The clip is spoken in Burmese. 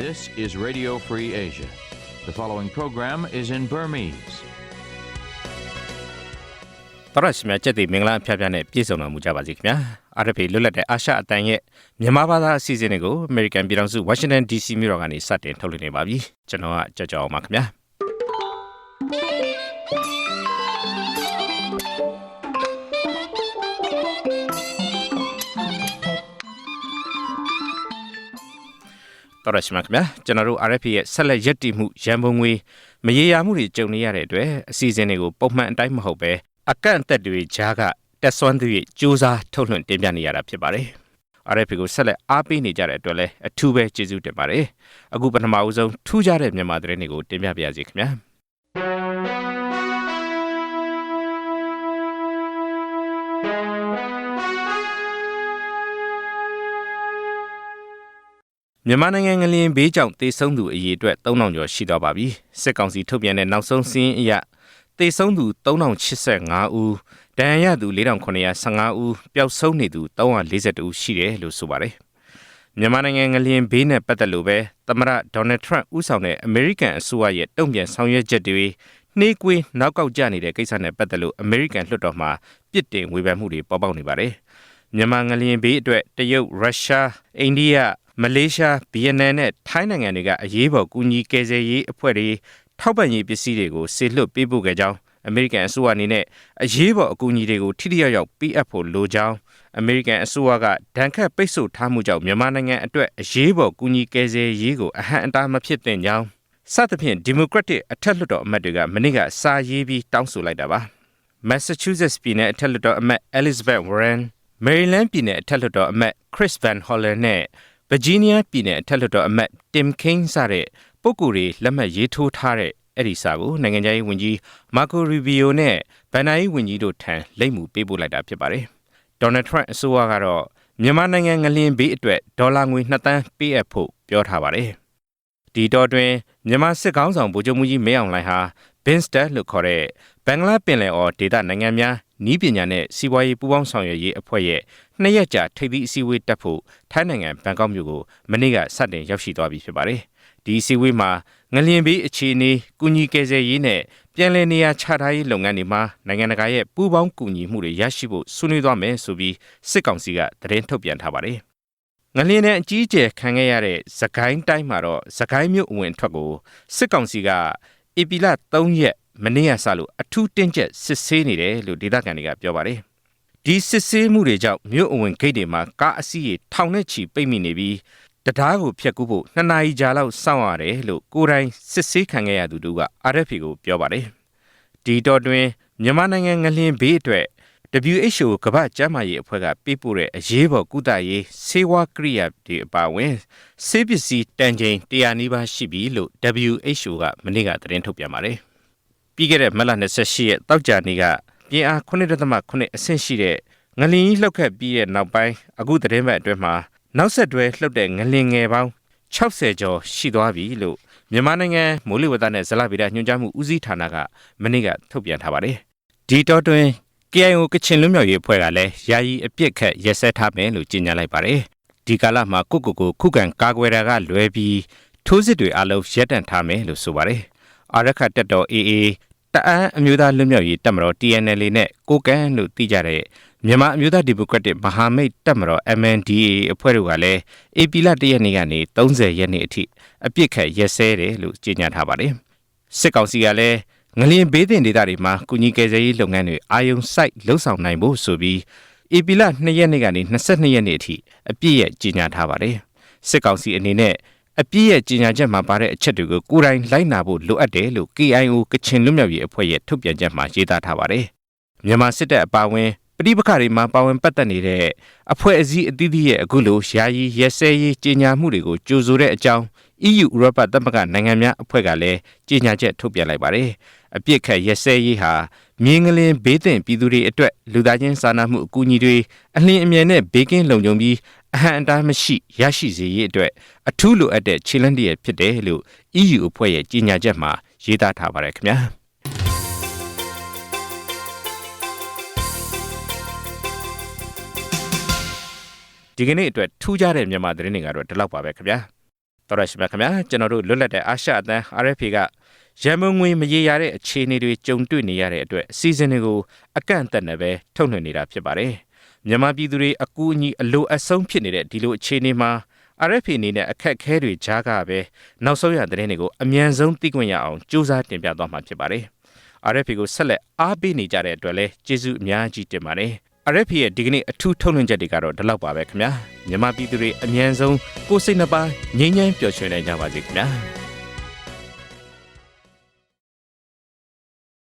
is Radio Free Asia. The following program is in Burmese. တရရှိမြချက်တီမင်္ဂလာအဖျားဖျားနဲ့ပြည့်စုံတော်မူကြပါစေခင်ဗျာ RFA လွတ်လပ်တဲ့အာရှအတန်ရဲ့မြန်မာဘာသာအစီအစဉ်တွေကို American ပြည်ထောင်စု Washington DC မြို့တော်ကနေစတင်ထုတ်လွှင့်နေပါပြီကျွန်တော်ကကြောက်ကြောက်အောင်ပါခင်ဗျာ တော်ရရှိမြခင်ဗျာကျွန်တော်တို့ RFA ရဲ့ဆက်လက်ရက်တည်မှုရန်ပုံငွေမရေရာမှုတွေကြုံနေရတဲ့အတွက်အစီအစဉ်တွေကိုပုံမှန်အတိုင်းမဟုတ်ပဲအကန့်အသတ်တွေကြားကတက်ဆွမ်းသူရဲ့စူးစမ်းထုတ်လွှင့်တင်ပြနေရတာဖြစ်ပါတယ်။ RFA ကိုဆက်လက်အားပေးနေကြတဲ့အတွက်လည်းအထူးပဲကျေးဇူးတင်ပါတယ်။အခုပထမအဦးဆုံးထူးခြားတဲ့မြန်မာသတင်းတွေကိုတင်ပြပါရစေခင်ဗျာ။ မြန်မာနိုင်ငံငလျင်ဘေးကြောင့်တေဆုံးသူအရေအတွက်3000ကျော်ရှိသွားပါပြီစစ်ကောင်စီထုတ်ပြန်တဲ့နောက်ဆုံးစီးရင်အရတေဆုံးသူ3085ဦးဒဏ်ရာရသူ4915ဦးပျောက်ဆုံးနေသူ342ဦးရှိတယ်လို့ဆိုပါတယ်မြန်မာနိုင်ငံငလျင်ဘေးနဲ့ပတ်သက်လို့ပဲသမရဒေါ်နယ်ထရန့်ဦးဆောင်တဲ့အမေရိကန်အစိုးရရဲ့တုံ့ပြန်ဆောင်ရွက်ချက်တွေနှေးကွေးနောက်ကောက်ကျနေတဲ့ကိစ္စနဲ့ပတ်သက်လို့အမေရိကန်လွှတ်တော်မှာပြစ်တင်ဝေဖန်မှုတွေပေါ်ပေါက်နေပါတယ်မြန်မာငလျင်ဘေးအတွက်တရုတ်ရုရှားအိန္ဒိယ မလေးရှားဗီယက်နမ်နဲ့ထိုင်းနိုင်ငံတွေကအရေးပေါ်ကူညီကယ်ဆယ်ရေးအဖွဲ့တွေထောက်ပံ့ရေးပစ္စည်းတွေကိုဆေလွတ်ပေးပို့ခဲ့ကြောင်းအမေရိကန်အစိုးရအနေနဲ့အရေးပေါ်အကူအညီတွေကိုထိထိရောက်ရောက်ပေးအပ်ဖို့လိုကြောင်းအမေရိကန်အစိုးရကဒဏ်ခတ်ပိတ်ဆို့ထားမှုကြောင့်မြန်မာနိုင်ငံအတွက်အရေးပေါ်ကူညီကယ်ဆယ်ရေးကိုအဟန့်အတားမဖြစ်သင့်ကြောင်းစသဖြင့်ဒီမိုကရက်တစ်အထက်လွှတ်တော်အမတ်တွေကမနေ့ကစာရေးပြီးတောင်းဆိုလိုက်တာပါ Massachusetts ပြည်နယ်အထက်လွှတ်တော်အမတ် Elizabeth Warren Maryland ပြည်နယ်အထက်လွှတ်တော်အမတ် Chris Van Hollen နဲ့ Virginia ပြည်နယ်အထက်လွှတ်တော်အမတ် Tim Kaine စတဲ့ပုဂ္ဂိုလ်တွေလက်မှတ်ရေးထိုးထားတဲ့အဲ့ဒီစာကိုနိုင်ငံခြားရေးဝန်ကြီးမာကိုရီဗီယိုနဲ့ဗန်နာရေးဝန်ကြီးတို့ထံလိပ်မှုပေးပို့လိုက်တာဖြစ်ပါတယ်။ဒေါ်နယ်ထရန့်အစိုးရကတော့မြန်မာနိုင်ငံငလျင်ဘေးအတွက်ဒေါ်လာငွေ2သန်းပေးအပ်ဖို့ပြောထားပါတယ်။ဒီတော့တွင်မြန်မာစစ်ကောင်းဆောင်ဗိုလ်ချုပ်မှုကြီးမင်းအောင်လှိုင်ဟာဘင်စတာလို့ခေါ်တဲ့ ဘင်္ဂလားပင်လယ်အော်ဒေသနိုင်ငံများနီးပညာနဲ့စီးပွားရေးပူးပေါင်းဆောင်ရွက်ရေးအဖွဲ့ရဲ့နှစ်ရက်ကြာထိပ်သီးအစည်းအဝေးတက်ဖို့ထိုင်းနိုင်ငံဘန်ကောက်မြို့ကိုမနေ့ကစတင်ရောက်ရှိသွားပြီဖြစ်ပါတယ်။ဒီအစည်းအဝေးမှာငလျင်ဘေးအခြေအနေကုညီကယ်ဆယ်ရေးနဲ့ပြန်လည်နေရာချထားရေးလုပ်ငန်းတွေမှာနိုင်ငံတကာရဲ့ပူးပေါင်းကူညီမှုတွေရရှိဖို့ဆွေးနွေးသွားမယ်ဆိုပြီးစစ်ကောင်စီကသတင်းထုတ်ပြန်ထားပါတယ်။ငလျင်နဲ့အကြီးအကျယ်ခံခဲ့ရတဲ့သခိုင်းတိုင်းမှာတော့သခိုင်းမြို့အဝင်ထွက်ကိုစစ်ကောင်စီကဧပြီလ3ရက် မနေ့ကစလို့အထူးတင်းကျပ်စစ်ဆေးနေတယ်လို့ဒေသခံတွေကပြောပါတယ်။ဒီစစ်ဆေးမှုတွေကြောင့်မြို့အဝင်ဂိတ်တွေမှာကားအစီးရေထောင်နဲ့ချီပိတ်မိနေပြီးတရားကိုဖျက်ကူးဖို့နှစ်နာရီကြာလောက်စောင့်ရတယ်လို့ကိုယ်တိုင်စစ်ဆေးခံခဲ့ရသူတို့က RFA ကိုပြောပါတယ်။ဒီတော့တွင်မြန်မာနိုင်ငံငလျင်ဘေးအတွက် WHO ကမ္ဘာ့ကျန်းမာရေးအဖွဲ့ကပေးပို့တဲ့အရေးပေါ်ကုသရေးဆေးဝါးကိရိယာတွေအပါအဝင်ဆေးပစ္စည်းတန်ချိန်100နီးပါးရှိပြီလို့ WHO ကမနေ့ကသတင်းထုတ်ပြန်ပါတယ်။ ပြီးခဲ့တဲ့မတ်လ28ရက်တောက်ကြနေ့ကပြင်းအား9.8အဆင့်ရှိတဲ့ငလျင်ကြီးလှုပ်ခတ်ပြီးတဲ့နောက်ပိုင်းအခုသတင်းပတ်အတွင်းမှာနောက်ဆက်တွဲလှုပ်တဲ့ငလင်ငယ်ပေါင်း60ကျော်ရှိသွားပြီလို့မြန်မာနိုင်ငံမိုးလေဝသနဲ့ဇလဗေဒညွှန်ကြားမှုဦးစီးဌာနကမနေ့ကထုတ်ပြန်ထားပါတယ်။ဒီတော့တွင် KIO ကချင်လွတ်မြောက်ရေးအဖွဲ့ကလည်းယာယီအပြစ်ခတ်ရက်စက်ထားမယ်လို့ကြေညာလိုက်ပါတယ်။ဒီကာလမှာကိုကိုကိုခုခံကာကွယ်တာကလွဲပြီးထိုးစစ်တွေအလုံးရပ်တန့်ထားမယ်လို့ဆိုပါတယ်။ အာရခတက်တော် AA တအန်းအမျိုးသားလွတ်မြောက်ရေးတပ်မတော် TNL နဲ့ကိုကန်းလို့သိကြတဲ့မြန်မာအမျိုးသားဒီမိုကရက်တစ်မဟာမိတ်တပ်မတော် MNDAA အဖွဲ့တို့ကလည်း AP လ1ရက်နေ့ကနေ30ရက်နေ့အထိအပြစ်ခတ်ရက်စဲတယ်လို့ကြေညာထားပါတယ်။စစ်ကောင်စီကလည်းငလျင်ဘေးတင်ဒေသတွေမှာကုညီကယ်ဆယ်ရေးလုပ်ငန်းတွေအာယုံစိုက်လှုပ်ဆောင်နိုင်ဖို့ဆိုပြီး AP လ2ရက်နေ့ကနေ22ရက်နေ့အထိအပြည့်ရဲ့ကြေညာထားပါတယ်။စစ်ကောင်စီအနေနဲ့ အပြည့်ရဲ့ကြေညာချက်မှာပါတဲ့အချက်တွေကိုကိုယ်တိုင်လိုက်နာဖို့လိုအပ်တယ်လို့ KIO ကချင်လွတ်မြောက်ရေးအဖွဲ့ရဲ့ထုတ်ပြန်ချက်မှာရေးသားထားပါတယ်။မြန်မာစစ်တပ်အပါအဝင်ဋိပက္ခတွေမှာပါဝင်ပတ်သက်နေတဲ့အဖွဲ့အစည်းအသီးသီးရဲ့အခုလိုယာယီရဲစဲရေးကြီးညာမှုတွေကိုကြိုဆိုတဲ့အကြောင်း EU ဥရောပသမဂ္ဂနိုင်ငံများအဖွဲ့ကလည်းကြီးညာချက်ထုတ်ပြန်လိုက်ပါတယ်။အပြစ်ခတ်ရဲစဲရေးဟာမြင်းကလင်းဘေးသင့်ပြည်သူတွေအတွက်လူသားချင်းစာနာမှုအကူအညီတွေအလင်းအမြဲနဲ့ဘေးကင်းလုံခြုံပြီး အဟံအတားမရှိရရှိစေရေးအတွက်အထူးလိုအပ်တဲ့ခြေလှမ်းတည်းဖြစ်တယ်လို့ EU အဖွဲ့ရဲ့ကြီးညာချက်မှာရေးသားထားပါတယ်ခင်ဗျာ။–။ဒီကနေ့အတွက်ထူးခြားတဲ့မြန်မာသတင်းတွေကတော့ဒီလောက်ပါပဲခင်ဗျာ။တော်ရရှိမြခင်ဗျာကျွန်တော်တို့လွတ်လပ်တဲ့အာရှအသံ RFA ကရန်မုံငွေမရေရာတဲ့အခြေအနေတွေကြုံတွေ့နေရတဲ့အတွက်အစီအစဉ်တွေကိုအကန့်အသတ်နဲ့ပဲထုတ်လွှင့်နေတာဖြစ်ပါတယ် မြန်မာပြည်သူတွေအကူအညီအလိုအဆုံးဖြစ်နေတဲ့ဒီလိုအခြေအနေမှာ RFA အနေနဲ့အခက်အခဲတွေကြားကပဲနောက်ဆုံးရသတင်းတွေကိုအမြန်ဆုံးသိခွင့်ရအောင်စူးစမ်းတင်ပြသွားမှာဖြစ်ပါတယ်။ RFA ကိုဆက်လက်အားပေးနေကြတဲ့အတွက်လည်းကျေးဇူးအများကြီးတင်ပါတယ်။ RFA ရဲ့ဒီကနေ့အထူးထုတ်လွှင့်ချက်တွေကတော့ဒီလောက်ပါပဲခင်ဗျာ။မြန်မာပြည်သူတွေအမြန်ဆုံးကိုယ်စိတ်နှပါငြိမ်းချမ်းပျော်ရွှင်နိုင်ကြပါစေခင်ဗျာ။